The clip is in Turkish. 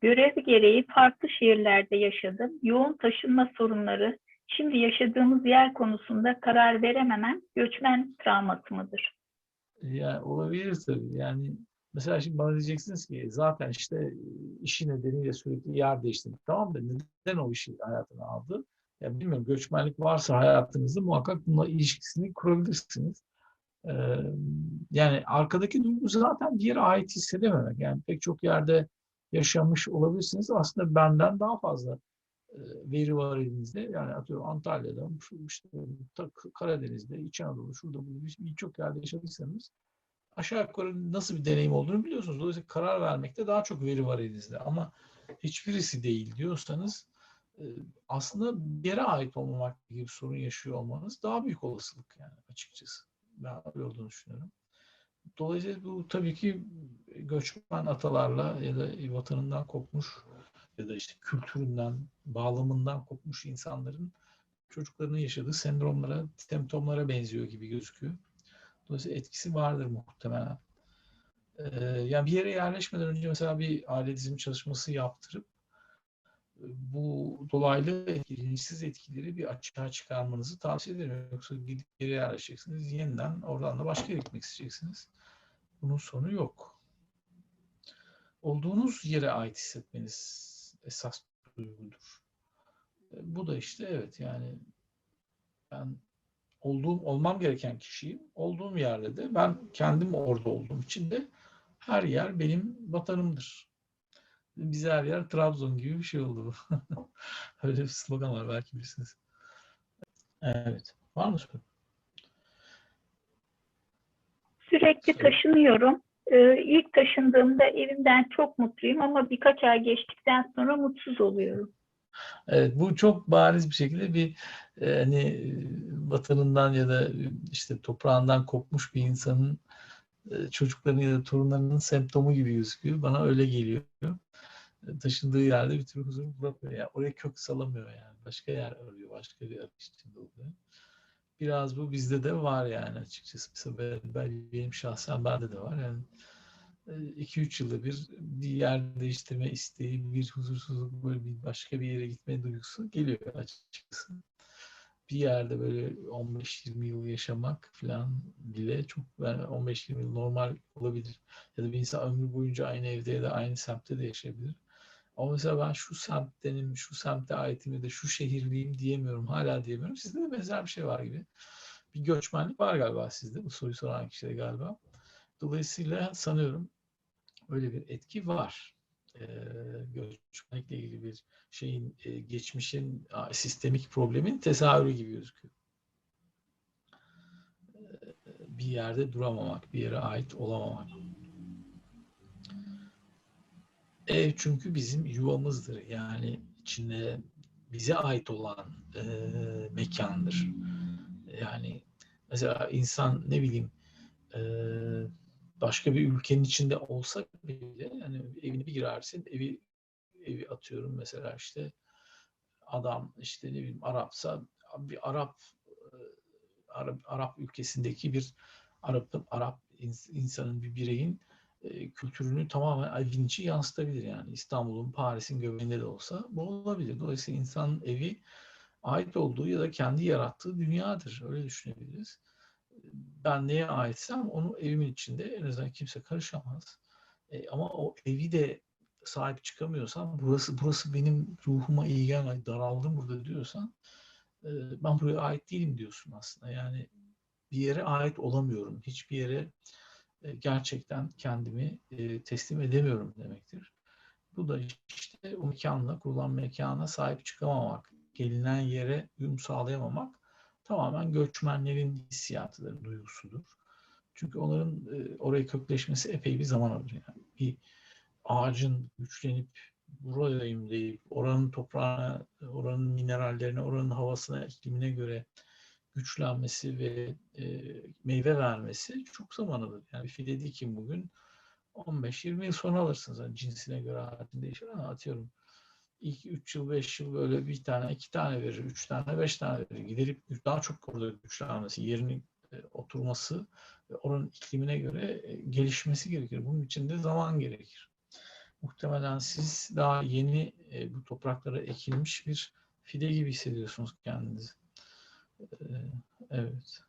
Görev gereği farklı şehirlerde yaşadım. Yoğun taşınma sorunları, şimdi yaşadığımız yer konusunda karar verememem göçmen travması mıdır? Yani olabilir tabii. Yani mesela şimdi bana diyeceksiniz ki zaten işte işi nedeniyle sürekli yer değiştirdik. Tamam da neden o işi hayatına aldı? Ya bilmiyorum göçmenlik varsa hayatınızda muhakkak bununla ilişkisini kurabilirsiniz. Ee, yani arkadaki duygu zaten bir yere ait hissedememek. Yani pek çok yerde yaşamış olabilirsiniz. Aslında benden daha fazla e, veri var elinizde. Yani atıyorum Antalya'da, işte Karadeniz'de, İç Anadolu, şurada burada bir- birçok yerde yaşadıysanız aşağı yukarı nasıl bir deneyim olduğunu biliyorsunuz. Dolayısıyla karar vermekte daha çok veri var elinizde. Ama hiçbirisi değil diyorsanız e, aslında bir yere ait olmamak gibi bir sorun yaşıyor olmanız daha büyük olasılık yani açıkçası. Ben öyle olduğunu düşünüyorum. Dolayısıyla bu tabii ki göçmen atalarla ya da vatanından kopmuş ya da işte kültüründen, bağlamından kopmuş insanların çocuklarının yaşadığı sendromlara, semptomlara benziyor gibi gözüküyor. Dolayısıyla etkisi vardır muhtemelen. Ee, yani bir yere yerleşmeden önce mesela bir aile dizimi çalışması yaptırıp e, bu dolaylı bilinçsiz etkileri bir açığa çıkarmanızı tavsiye ederim. Yoksa gidip yere yerleşeceksiniz, yeniden oradan da başka yere gitmek isteyeceksiniz. Bunun sonu yok. Olduğunuz yere ait hissetmeniz esas duygudur. E, Bu da işte evet yani ben olduğum olmam gereken kişiyim. Olduğum yerde de ben kendim orada olduğum için de her yer benim vatanımdır. Bize her yer Trabzon gibi bir şey oldu bu. Öyle bir slogan var belki bilirsiniz. Evet. Var mı soru? Sürekli taşınıyorum. Ee, ilk taşındığımda evimden çok mutluyum ama birkaç ay geçtikten sonra mutsuz oluyorum. Evet, bu çok bariz bir şekilde bir e, hani vatanından ya da işte toprağından kopmuş bir insanın e, çocuklarının ya da torunlarının semptomu gibi gözüküyor. Bana öyle geliyor. E, Taşındığı yerde bir türlü huzur bulamıyor. Yani oraya kök salamıyor yani. Başka yer arıyor, başka bir arayış içinde oluyor. Biraz bu bizde de var yani açıkçası. Mesela ben, ben- benim şahsen bende de var. Yani 2-3 yılda bir bir yer değiştirme isteği, bir huzursuzluk, böyle bir başka bir yere gitme duygusu geliyor açıkçası. Bir yerde böyle 15-20 yıl yaşamak falan bile çok yani 15-20 yıl normal olabilir. Ya da bir insan ömrü boyunca aynı evde ya da aynı semtte de yaşayabilir. Ama mesela ben şu semttenim, şu semte aitim ya da şu şehirliyim diyemiyorum. Hala diyemiyorum. Sizde de benzer bir şey var gibi. Bir göçmenlik var galiba sizde. Bu soruyu soran kişide galiba. Dolayısıyla sanıyorum öyle bir etki var. Ee, göçmenlikle ilgili bir şeyin, e, geçmişin sistemik problemin tezahürü gibi gözüküyor. Ee, bir yerde duramamak, bir yere ait olamamak. Ev çünkü bizim yuvamızdır. Yani içinde bize ait olan e, mekandır. Yani mesela insan ne bileyim e, başka bir ülkenin içinde olsak bile yani evine bir girersin evi evi atıyorum mesela işte adam işte ne bileyim Arapsa bir Arap e, Arap, Arap ülkesindeki bir Arap Arap ins- insanın bir bireyin e, kültürünü tamamen evin içi yansıtabilir yani İstanbul'un Paris'in göbeğinde de olsa bu olabilir. Dolayısıyla insanın evi ait olduğu ya da kendi yarattığı dünyadır. Öyle düşünebiliriz ben neye aitsem onu evimin içinde en azından kimse karışamaz. E, ama o evi de sahip çıkamıyorsam burası burası benim ruhuma iyi gelmedi daraldım burada diyorsan e, ben buraya ait değilim diyorsun aslında. Yani bir yere ait olamıyorum. Hiçbir yere gerçekten kendimi e, teslim edemiyorum demektir. Bu da işte o mekanla, kurulan mekana sahip çıkamamak, gelinen yere uyum sağlayamamak tamamen göçmenlerin hissiyatıdır, duygusudur. Çünkü onların e, oraya kökleşmesi epey bir zaman alır. Yani bir ağacın güçlenip buradayım deyip oranın toprağına, oranın minerallerine, oranın havasına, iklimine göre güçlenmesi ve e, meyve vermesi çok zaman alır. Yani bir fide dikin bugün 15-20 yıl sonra alırsınız. Yani cinsine göre hayatın değişir ama atıyorum ilk 3 yıl 5 yıl böyle bir tane iki tane verir, üç tane beş tane verir. Giderip daha çok orada güçlenmesi, yerinin e, oturması ve oranın iklimine göre e, gelişmesi gerekir. Bunun için de zaman gerekir. muhtemelen siz daha yeni e, bu topraklara ekilmiş bir fide gibi hissediyorsunuz kendinizi. E, evet.